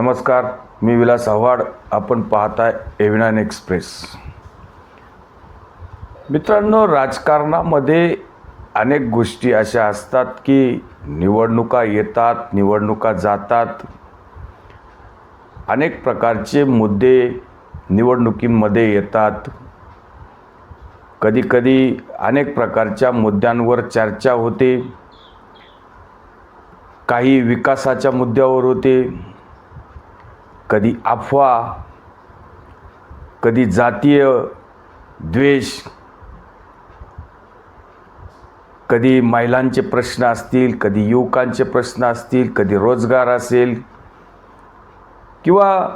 नमस्कार मी विलास आव्हाड. आपण पाहताय एव्हिनान एक्सप्रेस. मित्रांनो राजकारणामध्ये अनेक गोष्टी अशा असतात की निवडणुका येतात निवडणुका जातात. अनेक प्रकारचे मुद्दे निवडणुकीमध्ये येतात. कधीकधी अनेक प्रकारच्या मुद्द्यांवर चर्चा होते. काही विकासाच्या मुद्द्यावर होते. कधी अफवा कधी जातीय द्वेष कधी महिलांचे प्रश्न असतील कधी युवकांचे प्रश्न असतील कधी रोजगार असेल किंवा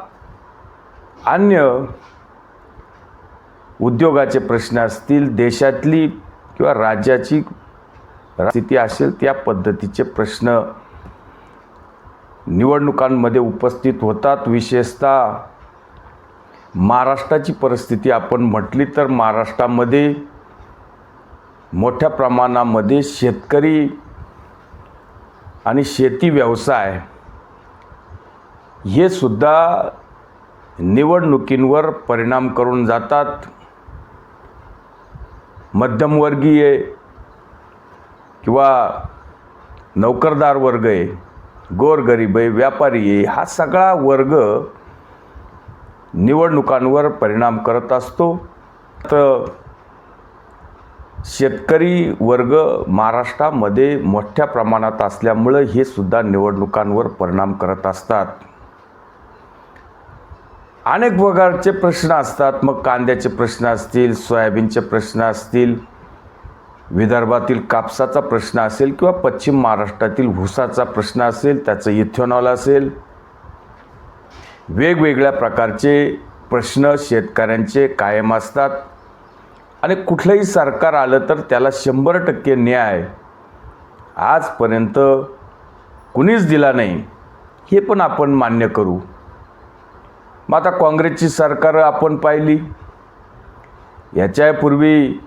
अन्य उद्योगाचे प्रश्न असतील देशातली किंवा राज्याची स्थिती असेल त्या पद्धतीचे प्रश्न निवडणुकांमध्ये उपस्थित होतात. विशेषतः महाराष्ट्राची परिस्थिती आपण म्हटली तर महाराष्ट्रामध्ये मोठ्या प्रमाणामध्ये शेतकरी आणि शेती व्यवसाय हे सुद्धा निवडणुकींवर परिणाम करून जातात. मध्यमवर्गीय किंवा नोकरदार वर्ग आहे. गोरगरीब आहे व्यापारी आहे हा सगळा वर्ग निवडणुकांवर परिणाम करत असतो. तर शेतकरी वर्ग महाराष्ट्रामध्ये मोठ्या प्रमाणात असल्यामुळं हे सुद्धा निवडणुकांवर परिणाम करत असतात. अनेक प्रकारचे प्रश्न असतात. मग कांद्याचे प्रश्न असतील सोयाबीनचे प्रश्न असतील विदर्भातील कापसाचा प्रश्न असेल किंवा पश्चिम महाराष्ट्रातील भुसाचा प्रश्न असेल त्याचं इथेनॉल असेल वेगवेगळ्या प्रकारचे प्रश्न शेतकऱ्यांचे कायम असतात. आणि कुठलंही सरकार आलं तर त्याला शंभर टक्के न्याय आजपर्यंत कुणीच दिला नाही. हे पण आपण मान्य करू. मग आता काँग्रेसची सरकार आपण पाहिली. याच्यापूर्वी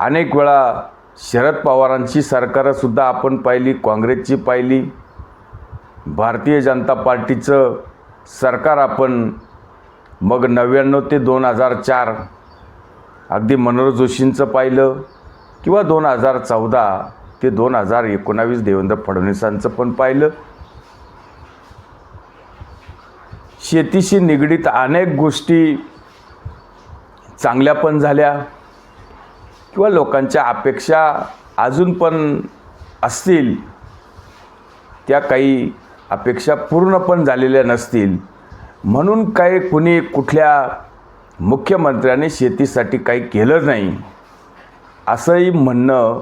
अनेक वेळा शरद पवारांची सरकारंसुद्धा आपण पाहिली काँग्रेसची पाहिली. भारतीय जनता पार्टीचं सरकार आपण मग नव्याण्णव ते दोन हजार चार अगदी मनोहर जोशींचं पाहिलं किंवा दोन हजार चौदा ते दोन हजार एकोणावीस देवेंद्र फडणवीसांचं पण पाहिलं. शेतीशी निगडीत अनेक गोष्टी चांगल्या पण झाल्या. किंवा लोकांच्या अपेक्षा अजून पण असतील त्या काही अपेक्षा पूर्ण पण झालेल्या नसतील. म्हणून काही कुणी कुठल्या मुख्यमंत्र्याने शेतीसाठी काही केलं नाही. असंही म्हणणं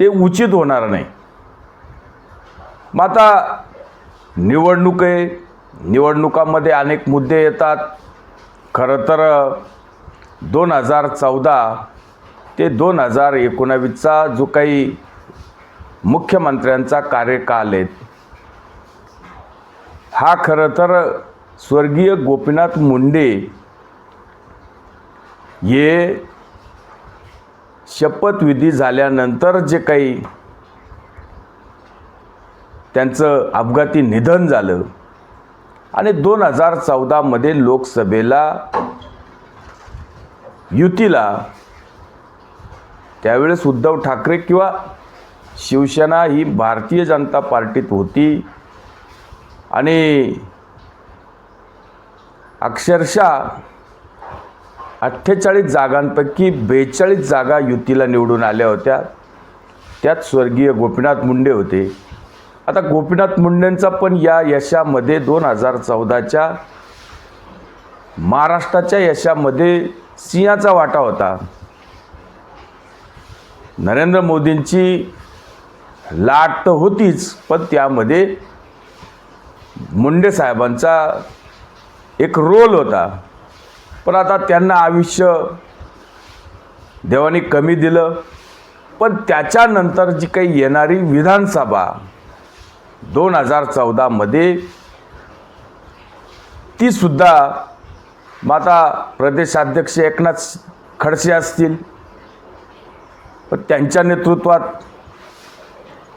ते उचित होणार नाही. मग आता निवडणूक आहे निवडणुकामध्ये अनेक मुद्दे येतात. खरं तर दोन हजार चौदा ते दोन हजार एकोणावीसचा जो काही मुख्यमंत्र्यांचा कार्यकाल आहे हा खरं तर स्वर्गीय गोपीनाथ मुंडे हे शपथविधी झाल्यानंतर जे काही त्यांचं अपघाती निधन झालं आणि दोन हजार चौदामध्ये लोकसभेला युतीला त्यावेळेस उद्धव ठाकरे किंवा शिवसेना ही भारतीय जनता पार्टीत होती. आणि अक्षरशः अठ्ठेचाळीस जागांपैकी बेचाळीस जागा युतीला निवडून आल्या होत्या. त्यात स्वर्गीय गोपीनाथ मुंडे होते. आता गोपीनाथ मुंडेंचा पण या यशामध्ये दोन हजार चौदाच्या महाराष्ट्राच्या यशामध्ये सिंहाचा वाटा होता. नरेंद्र मोदींची लाट तर होतीच पण त्यामध्ये मुंडे साहेबांचा एक रोल होता. पण आता त्यांना आयुष्य देवाने कमी दिलं पण त्याच्यानंतर जी काही येणारी विधानसभा दोन हजार चौदामध्ये तीसुद्धा माता प्रदेशाध्यक्ष एकनाथ खडसे असतील त्यांच्या नेतृत्वात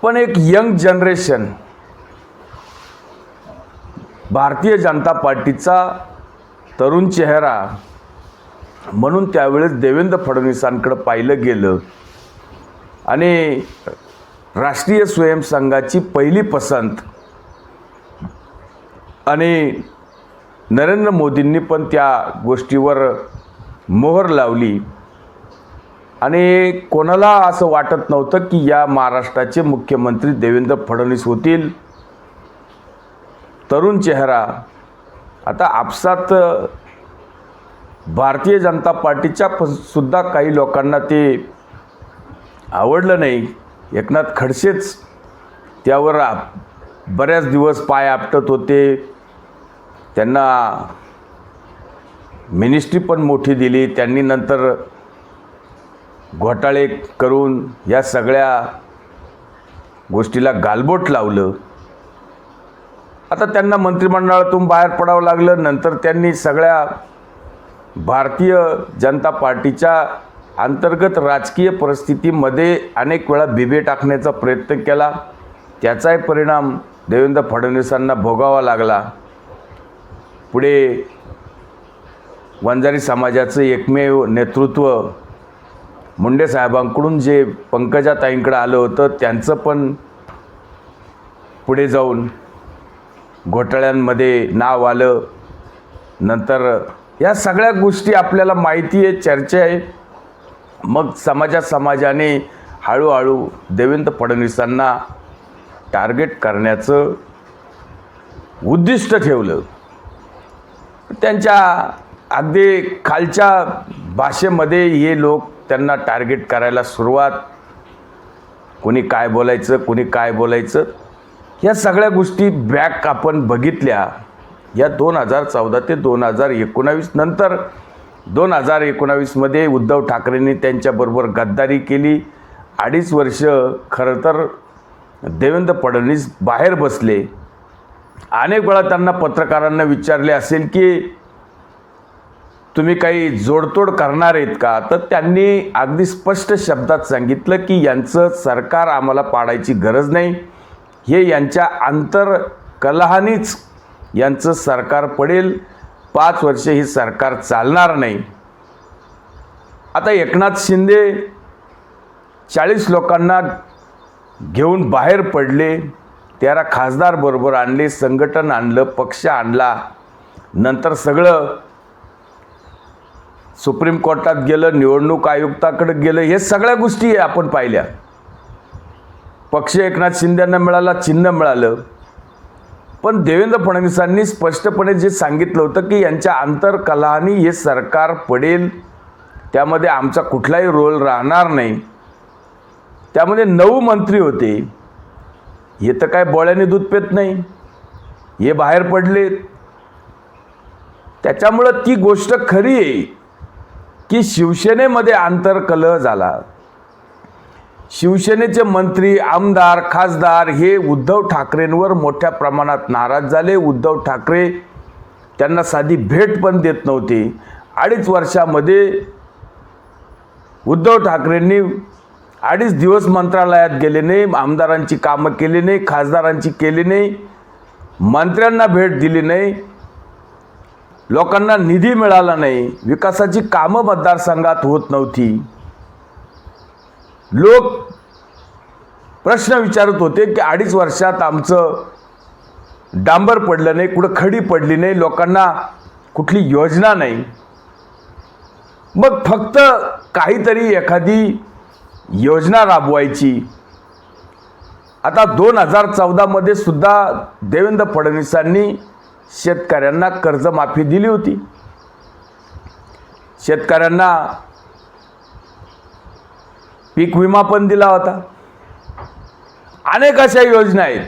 पण एक यंग जनरेशन भारतीय जनता पार्टीचा तरुण चेहरा म्हणून त्यावेळेस देवेंद्र फडणवीसांकडं पाहिलं गेलं. आणि राष्ट्रीय स्वयंसंघाची पहिली पसंत आणि नरेंद्र मोदींनी पण त्या गोष्टीवर मोहर लावली. आणि कोणाला असं वाटत नव्हतं की या महाराष्ट्राचे मुख्यमंत्री देवेंद्र फडणवीस होतील? तरुण चेहरा. आता आपसात भारतीय जनता पार्टीच्या प सुद्धा काही लोकांना ते आवडलं नाही. एकनाथ खडसेच त्यावर बऱ्याच दिवस पाय आपटत होते. त्यांना मिनिस्ट्री पण मोठी दिली. त्यांनी नंतर घोटाळे करून या सगळ्या गोष्टीला गालबोट लावलं. आता त्यांना मंत्रिमंडळातून बाहेर पडावं लागलं. नंतर त्यांनी सगळ्या भारतीय जनता पार्टीच्या अंतर्गत राजकीय परिस्थितीमध्ये अनेक वेळा बिबे टाकण्याचा प्रयत्न केला. त्याचाही परिणाम देवेंद्र फडणवीसांना भोगावा लागला. पुढे वंजारी समाजाचं एकमेव नेतृत्व मुंडे साहेबांकडून जे पंकजाताईंकडं आलं होतं त्यांचं पण पुढे जाऊन घोटाळ्यांमध्ये नाव आलं. नंतर या सगळ्या गोष्टी आपल्याला माहिती आहे चर्चा आहे. मग समाजा समाजाने हळूहळू देवेंद्र फडणवीसांना टार्गेट करण्याचं उद्दिष्ट ठेवलं. त्यांच्या अगदी खालच्या भाषेमध्ये हे लोक त्यांना टार्गेट करायला सुरुवात. कोणी काय बोलायचं कोणी काय बोलायचं या सगळ्या गोष्टी बॅक आपण बघितल्या. या दोन हजार चौदा ते दोन हजार एकोणावीस नंतर दोन हजार एकोणावीसमध्ये उद्धव ठाकरेंनी त्यांच्याबरोबर गद्दारी केली. अडीच वर्ष खरं तर देवेंद्र फडणवीस बाहेर बसले. अनेक वेळा त्यांना पत्रकारांना विचारले असेल की तुम्ही काही जोडतोड करणार आहेत का? तर त्यांनी अगदी स्पष्ट शब्दात सांगितलं की यांचं सरकार आम्हाला पाडायची गरज नाही. हे यांच्या आंतर कलहानीच यांचं सरकार पडेल. पाच वर्षे हे सरकार चालणार नाही. आता एकनाथ शिंदे चाळीस लोकांना घेऊन बाहेर पडले. त्याला खासदार बरोबर आणले संघटन आणलं पक्ष आणला. नंतर सगळं सुप्रीम कोर्टात गेलं निवडणूक आयुक्ताकडे गेलं हे सगळ्या गोष्टी आपण पाहिल्या. पक्ष एकनाथ शिंदेंना मिळाला चिन्ह मिळालं. पण देवेंद्र फडणवीसांनी स्पष्टपणे जे सांगितलं होतं की यांच्या आंतरकलहानी हे सरकार पडेल त्यामध्ये आमचा कुठलाही रोल राहणार नाही. त्यामध्ये नऊ मंत्री होते. हे तर काय बोळ्याने दूध पेत नाही. हे बाहेर पडले त्याच्यामुळं ती गोष्ट खरी आहे. की शिवसेनेमध्ये आंतरकलह झाला. शिवसेनेचे मंत्री आमदार खासदार हे उद्धव ठाकरेंवर मोठ्या प्रमाणात नाराज झाले. उद्धव ठाकरे त्यांना साधी भेट पण देत नव्हते. अडीच वर्षामध्ये उद्धव ठाकरेंनी अडीच दिवस मंत्रालयात गेले नाही आमदारांची कामं केली नाही खासदारांची केली नाही मंत्र्यांना भेट दिली नाही. लोकांना निधी मिळाला नाही विकासाची कामं मतदारसंघात होत नव्हती. लोक प्रश्न विचारत होते की अडीच वर्षात आमचं डांबर पडलं नाही कुठं खडी पडली नाही लोकांना कुठली योजना नाही. मग फक्त काहीतरी एखादी योजना राबवायची. आता दोन हजार चौदामध्ये सुद्धा देवेंद्र फडणवीसांनी शेतकऱ्यांना कर्जमाफी दिली होती. शेतकऱ्यांना पीक विमा पण दिला होता. अनेक अशा योजना आहेत.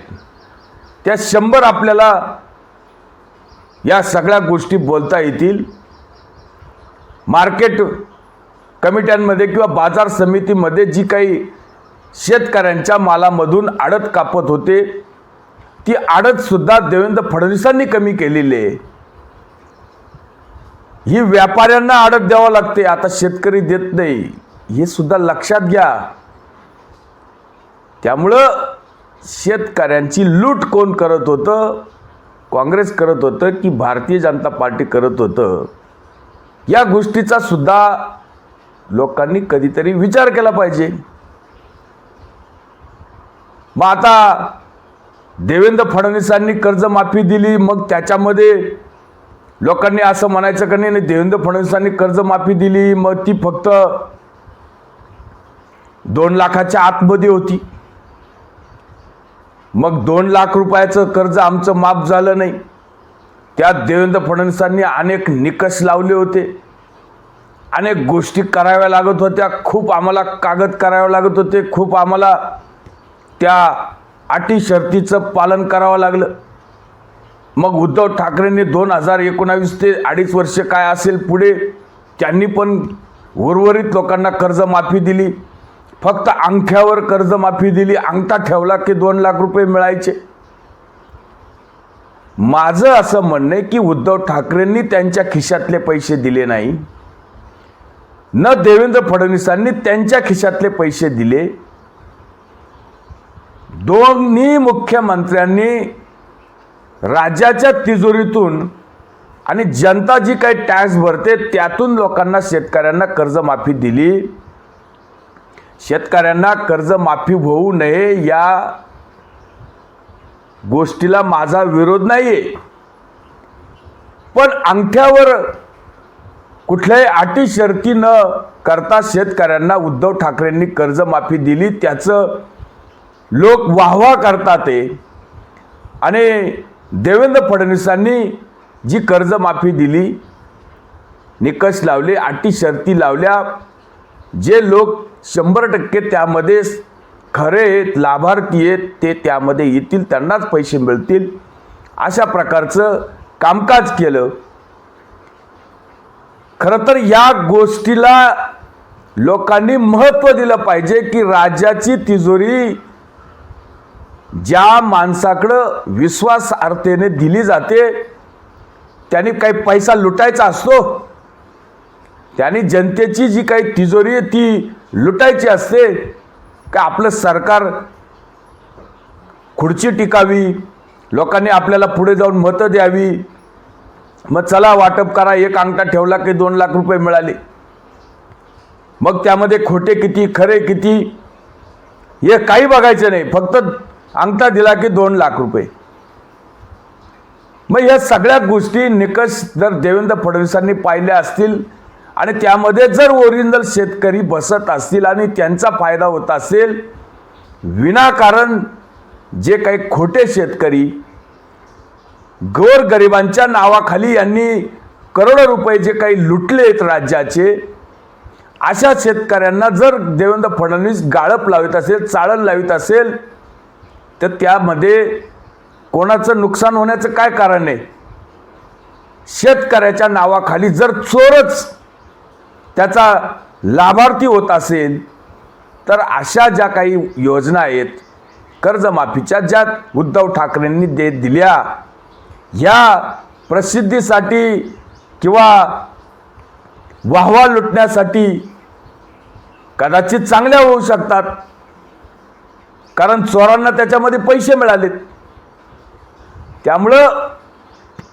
त्या शंभर आपल्याला या सगळ्या गोष्टी बोलता येतील. मार्केट कमिट्यांमध्ये किंवा बाजार समितीमध्ये जी काही शेतकऱ्यांच्या मालामधून आडत कापत होते ती आडतसुद्धा देवेंद्र फडणवीसांनी कमी केलेली आहे. ही व्यापाऱ्यांना आडत द्यावं लागते आता शेतकरी देत नाही. हे सुद्धा लक्षात घ्या. त्यामुळं शेतकऱ्यांची लूट कोण करत होतं? काँग्रेस करत होतं की भारतीय जनता पार्टी करत होतं? या गोष्टीचा सुद्धा लोकांनी कधीतरी विचार केला पाहिजे. मग आता देवेंद्र फडणवीसांनी कर्जमाफी दिली मग त्याच्यामध्ये लोकांनी असं म्हणायचं का नाही नाही, देवेंद्र फडणवीसांनी कर्जमाफी दिली मग ती फक्त दोन लाखाच्या आतमध्ये होती. मग दोन लाख रुपयाचं कर्ज आमचं माफ झालं नाही. त्यात देवेंद्र फडणवीसांनी अनेक निकष लावले होते. अनेक गोष्टी कराव्या लागत होत्या. खूप आम्हाला कागद करावे लागत होते. खूप आम्हाला त्या अटी शर्तीचं पालन करावं लागलं. मग उद्धव ठाकरेंनी दोन हजार एकोणावीस ते अडीच वर्ष काय असेल पुढे त्यांनी पण उर्वरित लोकांना कर्जमाफी दिली. फक्त अंगठ्यावर कर्जमाफी दिली. अंगठा ठेवला की दोन लाख रुपये मिळायचे. माझं असं म्हणणं आहे की उद्धव ठाकरेंनी त्यांच्या खिशातले पैसे दिले नाही. न देवेंद्र फडणवीसांनी त्यांच्या खिशातले पैसे दिले. दोन्ही मुख्यमंत्र्यांनी राज्याच्या तिजोरीतून आणि जनता जी काही टॅक्स भरते त्यातून लोकांना शेतकऱ्यांना कर्जमाफी दिली. शेतकऱ्यांना कर्जमाफी होऊ नये या गोष्टीला माझा विरोध नाही आहे पण अंगठ्यावर कुठल्याही अटी शर्ती न करता शेतकऱ्यांना उद्धव ठाकरेंनी कर्जमाफी दिली त्याचं लोक वाहवा करतात ते. आणि देवेंद्र फडणवीसांनी जी कर्जमाफी दिली निकष लावले अटी शर्ती लावल्या जे लोक शंभर टक्के त्यामध्ये खरे आहेत लाभार्थी आहेत ते त्यामध्ये येतील त्यांनाच पैसे मिळतील अशा प्रकारचं कामकाज केलं. खरं तर या गोष्टीला लोकांनी महत्त्व दिलं पाहिजे की राज्याची तिजोरी ज्या माणसाकडं विश्वासार्थेने दिली जाते त्याने काही पैसा लुटायचा असतो. त्यांनी जनतेची जी काही तिजोरी आहे ती लुटायची असते. का आपलं सरकार खुर्ची टिकावी लोकांनी आपल्याला पुढे जाऊन मतं द्यावी. मग चला वाटप करा एक अंगठा ठेवला की दोन लाख रुपये मिळाले. मग त्यामध्ये खोटे किती खरे किती हे काही बघायचं नाही. फक्त अंगठा दिला की दोन लाख रुपये. मग या सगळ्या गोष्टी निकष जर देवेंद्र फडणवीसांनी पाहिल्या असतील आणि त्यामध्ये जर ओरिजिनल शेतकरी बसत असतील आणि त्यांचा फायदा होत असेल विनाकारण जे काही खोटे शेतकरी गोरगरिबांच्या नावाखाली यांनी करोडो रुपये जे काही लुटले आहेत राज्याचे अशा शेतकऱ्यांना जर देवेंद्र फडणवीस गाळप लावित असेल चाळण लावित असेल तर त्यामध्ये कोणाचं नुकसान होण्याचं काय कारण आहे? शेतकऱ्याच्या नावाखाली जर चोरच त्याचा लाभार्थी होत असेल तर अशा ज्या काही योजना आहेत कर्जमाफीच्या ज्या उद्धव ठाकरेंनी दे दिल्या ह्या प्रसिद्धीसाठी किंवा वाहवा लुटण्यासाठी कदाचित चांगल्या होऊ शकतात. कारण चोरांना त्याच्यामध्ये पैसे मिळालेत. त्यामुळं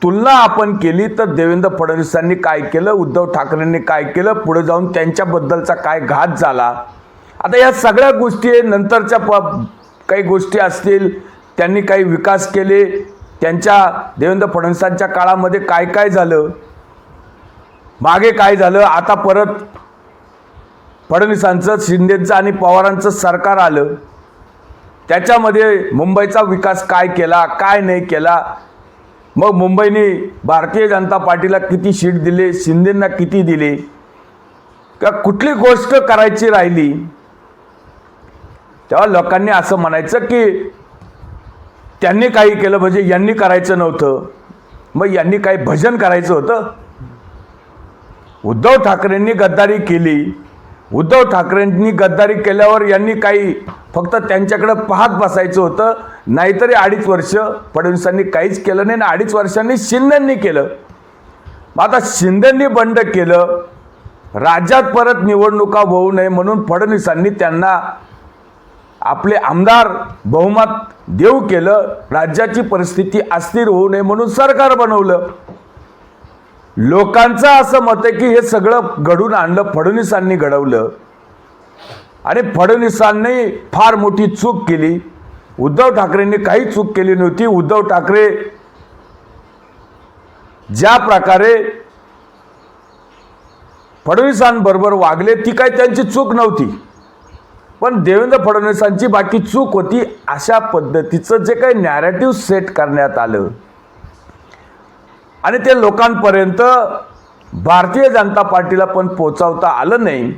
तुलना आपण केली तर देवेंद्र फडणवीसांनी काय केलं उद्धव ठाकरेंनी काय केलं पुढे जाऊन त्यांच्याबद्दलचा काय घात झाला. आता या सगळ्या गोष्टी नंतरच्या प काही गोष्टी असतील त्यांनी काही विकास केले त्यांच्या देवेंद्र फडणवीसांच्या काळामध्ये काय काय झालं मागे काय झालं आता परत फडणवीसांचं शिंदेचं आणि पवारांचं सरकार आलं. त्याच्यामध्ये मुंबईचा विकास काय केला काय नाही केला? मग मुंबईने भारतीय जनता पार्टीला किती सीट दिले शिंदेंना किती दिले? का कुठली गोष्ट करायची राहिली? तेव्हा लोकांनी असं म्हणायचं की त्यांनी काही केलं म्हणजे यांनी करायचं नव्हतं. मग यांनी काही भजन करायचं होतं? उद्धव ठाकरेंनी गद्दारी केली. उद्धव ठाकरेंनी गद्दारी केल्यावर यांनी काही फक्त त्यांच्याकडं पाहत बसायचं होतं. नाहीतरी अडीच वर्ष फडणवीसांनी काहीच केलं नाही आणि अडीच वर्षांनी शिंदेंनी केलं. आता शिंदेंनी बंड केलं. राज्यात परत निवडणुका होऊ नये म्हणून फडणवीसांनी त्यांना आपले आमदार बहुमत देऊ केलं. राज्याची परिस्थिती अस्थिर होऊ नये म्हणून सरकार बनवलं. लोकांचं असं मत आहे की हे सगळं घडून आणलं फडणवीसांनी घडवलं. आणि फडणवीसांनी फार मोठी चूक केली. उद्धव ठाकरेंनी काही चूक केली नव्हती. उद्धव ठाकरे ज्या प्रकारे फडणवीसांबरोबर वागले ती काही त्यांची चूक नव्हती. पण देवेंद्र फडणवीसांची बाकी चूक होती अशा पद्धतीचं जे काही नॅरेटिव्ह सेट करण्यात आलं. आणि ते लोकांपर्यंत भारतीय जनता पार्टीला पण पोचवता आलं नाही.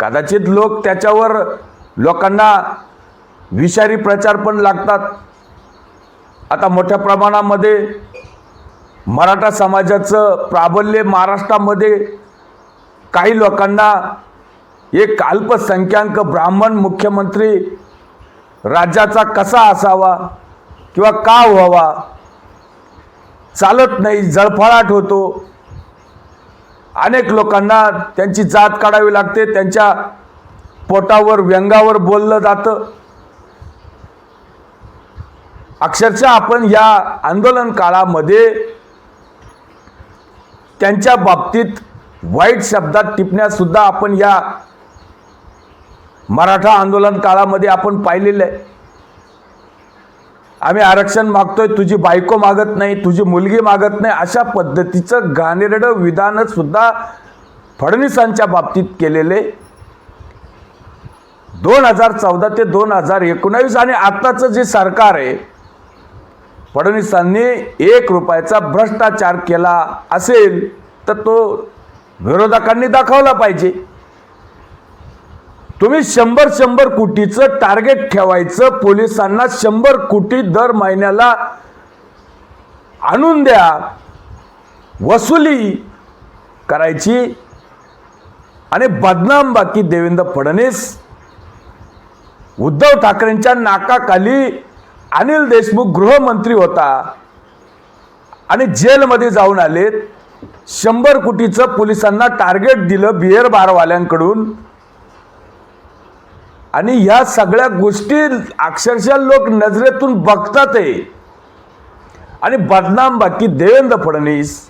कदाचित लोक त्याच्यावर लोकांना विषारी प्रचार पण लागतात. आता मोठ्या प्रमाणामध्ये मराठा समाजाचं प्राबल्य महाराष्ट्रामध्ये काही लोकांना एक अल्पसंख्याक ब्राह्मण मुख्यमंत्री राज्याचा कसा असावा किंवा का व्हावा चालत नाही जळफळाट होतो. अनेक लोकांना त्यांची जात काढावी लागते त्यांच्या पोटावर व्यंगावर बोललं जातं. अक्षरशः आपण या आंदोलन काळामध्ये त्यांच्या बाबतीत वाईट शब्दात टिपण्यासुद्धा आपण या मराठा आंदोलन काळामध्ये आपण पाहिलेलं आहे. आम्ही आरक्षण मागतोय तुझी बायको मागत नाही तुझी मुलगी मागत नाही अशा पद्धतीचं घाणेरडं विधान सुद्धा फडणवीसांच्या बाबतीत केलेले दोन हजार चौदा ते दोन हजार एकोणावीस आणि आत्ताचं जे सरकार आहे फडणवीसांनी एक रुपयाचा भ्रष्टाचार केला असेल तर तो विरोधकांनी दाखवला पाहिजे. तुम्ही शंभर शंभर कोटीचं टार्गेट ठेवायचं पोलिसांना शंभर कोटी दर महिन्याला आणून द्या वसुली करायची. आणि बदनाम बाकी देवेंद्र फडणवीस उद्धव ठाकरेंच्या नाकाखाली अनिल देशमुख गृहमंत्री होता. आणि जेलमध्ये जाऊन आलेत. शंभर कोटीचं पोलिसांना टार्गेट दिलं बिअर बारवाल्यांकडून. आणि ह्या सगळ्या गोष्टी अक्षरशः लोक नजरेतून बघतात आहे आणि बदनाम बाकी देवेंद्र फडणवीस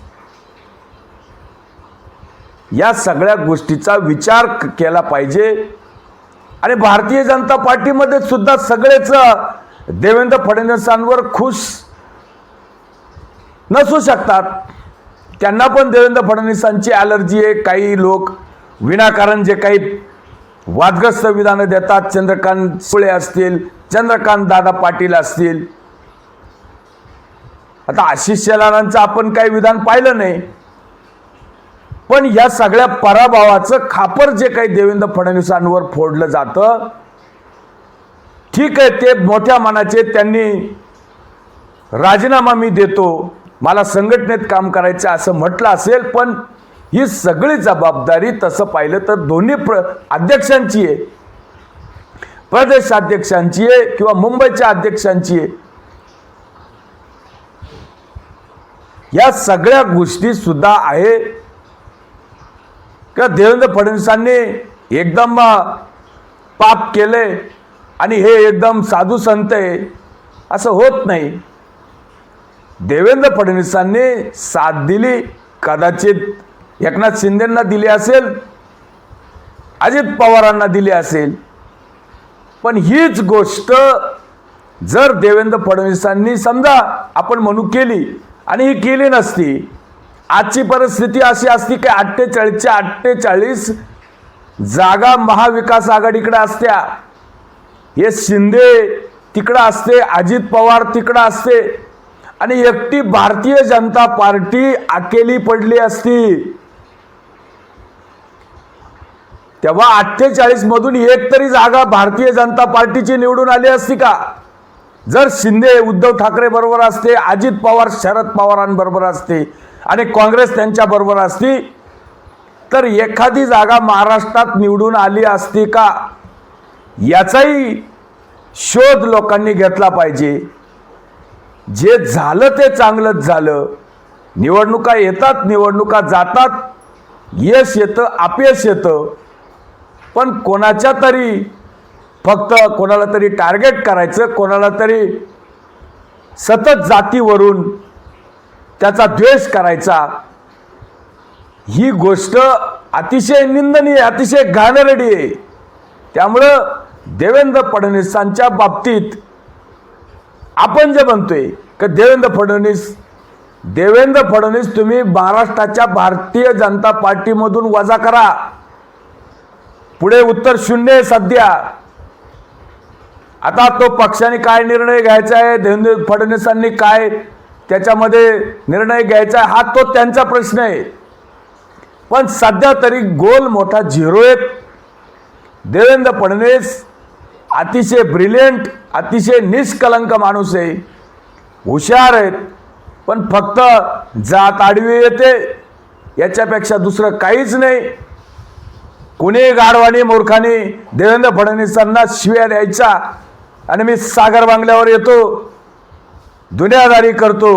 या सगळ्या गोष्टीचा विचार केला पाहिजे. आणि भारतीय जनता पार्टीमध्ये सुद्धा सगळेच देवेंद्र फडणवीसांवर खुश नसू शकतात. त्यांना पण देवेंद्र फडणवीसांची ॲलर्जी आहे. काही लोक विनाकारण जे काही वादग्रस्त विधानं देतात चंद्रकांत सुळे असतील चंद्रकांत दादा पाटील असतील. आता आशिष शेलारांचं आपण काही विधान पाहिलं नाही. पण या सगळ्या पराभवाचं खापर जे काही देवेंद्र फडणवीसांवर फोडलं जातं ठीक आहे ते मोठ्या मनाचे त्यांनी राजीनामा मी देतो मला संघटनेत काम करायचं असं म्हटलं असेल पण ही सगळी जबाबदारी तसं पाहिलं तर दोन्ही प्र अध्यक्षांची आहे. प्रदेश अध्यक्षांची आहे किंवा मुंबईच्या अध्यक्षांची आहे. या सगळ्या गोष्टी सुद्धा आहे. किंवा देवेंद्र फडणवीसांनी एकदम पाप केले आणि हे एकदम साधू संत आहे. असं होत नाही. देवेंद्र फडणवीसांनी साथ दिली कदाचित एकनाथ शिंदेंना दिले असेल अजित पवारांना दिले असेल. पण हीच गोष्ट जर देवेंद्र फडणवीसांनी समजा आपण म्हणू केली आणि ही केली नसती आजची परिस्थिती अशी असती की अठ्ठेचाळीसच्या अठ्ठेचाळीस जागा महाविकास आघाडीकडे असत्या. हे शिंदे तिकडं असते अजित पवार तिकडं असते. आणि एकटी भारतीय जनता पार्टी अकेली पडली असती. तेव्हा अठ्ठेचाळीस मधून एक तरी जागा भारतीय जनता पार्टीची निवडून आली असती का? जर शिंदे उद्धव ठाकरे बरोबर असते अजित पवार शरद पवारांबरोबर असते आणि काँग्रेस त्यांच्या बरोबर असती तर एखादी जागा महाराष्ट्रात निवडून आली असती का? याचाही शोध लोकांनी घेतला पाहिजे. जे झालं ते चांगलंच झालं. निवडणुका येतात निवडणुका जातात. यश येतं अपयश येतं. पण कोणाच्या तरी फक्त कोणाला तरी टार्गेट करायचं कोणाला तरी सतत जातीवरून त्याचा द्वेष करायचा ही गोष्ट अतिशय निंदनीय अतिशय घाणेरडी आहे. त्यामुळं देवेंद्र फडणवीसांच्या बाबतीत आपण जे म्हणतोय का देवेंद्र फडणवीस देवेंद्र फडणवीस तुम्ही महाराष्ट्राच्या भारतीय जनता पार्टीमधून वजा करा. पुढे उत्तर शून्य आहे सध्या. आता तो पक्षाने काय निर्णय घ्यायचा आहे देवेंद्र फडणवीसांनी काय त्याच्यामध्ये निर्णय घ्यायचा आहे हा तो त्यांचा प्रश्न आहे. पण सध्या तरी गोल मोठा झिरो एक देवेंद्र फडणवीस अतिशय ब्रिलियंट अतिशय निष्कलंक माणूस आहे. हुशार आहेत पण फक्त जात आडवी येते. याच्यापेक्षा दुसरं काहीच नाही. कुणी गाडवाणी मूर्खानी देवेंद्र फडणवीसांना शिव्या द्यायचा आणि मी सागर बांगल्यावर येतो दुनियादारी करतो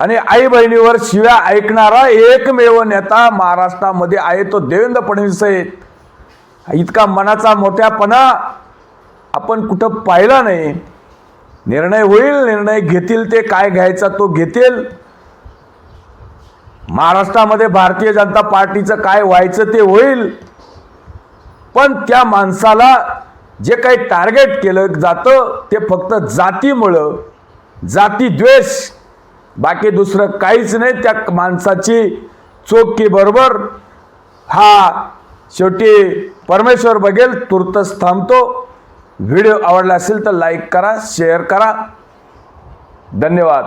आणि आई बहिणीवर शिव्या ऐकणारा एकमेव नेता महाराष्ट्रामध्ये आहे तो देवेंद्र फडणवीस आहे. इतका मनाचा मोठ्यापणा आपण कुठं पाहिला नाही. निर्णय होईल निर्णय घेतील ते काय घ्यायचा तो घेतील. महाराष्ट्रामध्ये भारतीय जनता पार्टीचं काय व्हायचं ते होईल. पण त्या माणसाला जे काही टार्गेट केलं जातं ते फक्त जातीमुळं जाती द्वेष बाकी दुसरं काहीच नाही. त्या माणसाची चोखी बरोबर हा शेवटी परमेश्वर बघेल तुर्तच थांबतो. व्हिडिओ आवडला असेल तर लाईक करा शेअर करा. धन्यवाद.